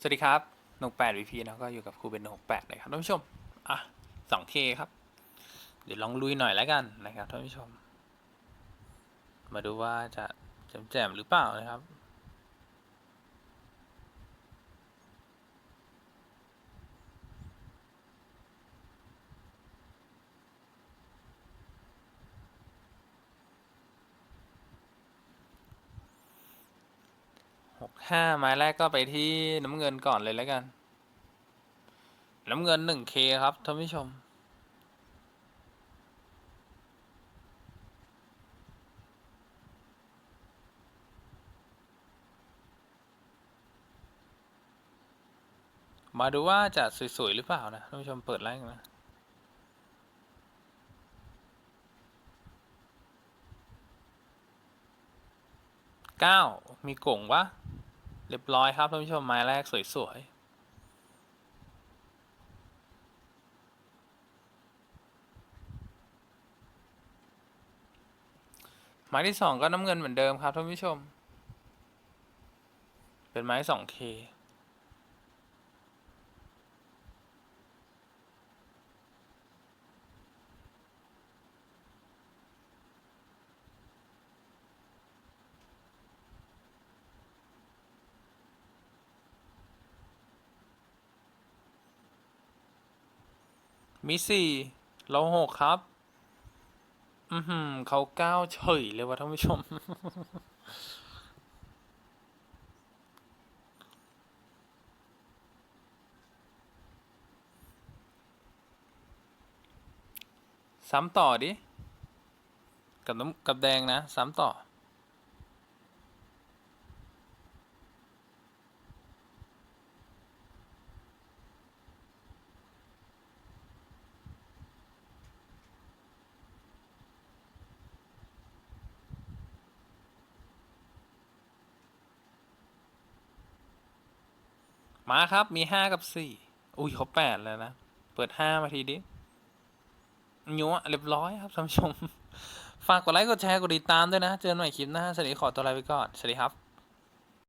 สวัสดีครับหนกแปดวีพีนะก็อยู่กับครูเป็นหกแปดเลยครับท่านผู้ชม อะสองเคครับ เดี๋ยวลองลุยหน่อยแล้วกันนะครับท่านผู้ชม มาดูว่าจะแจ่มๆหรือเปล่านะครับ กห้าไม้แรกก็ไปที่น้ำเงินก่อนเลยแล้วกัน น้ำเงินหนึ่งเคครับท่านผู้ชม มาดูว่าจะสวย ๆ หรือเปล่านะท่านผู้ชมเปิดแรกนะเก้ามีกล่งวะ เรียบร้อยครับท่านผู้ชมไม้แรกสวยๆไม้ที่สองก็น้ำเงินเหมือนเดิมครับท่านผู้ชม เป็นไม้สองเค มีสี่เราหกครับ อือหือเขาเก้าเฉยเลยวะท่านผู้ชม ซ้ำต่อดิ กับน้ำกับแดงนะ ซ้ำต่อ มาครับมีห้ากับสี่อุ้ยเขาแปดแล้วนะ เปิดห้ามาทีดิยัวเรียบร้อยครับท่านผู้ชม ฝากกดไลค์กดแชร์กดติดตามด้วยนะ เจอกันใหม่คลิปหน้าสวัสดีขอตัวลาไปก่อน สวัสดีครับ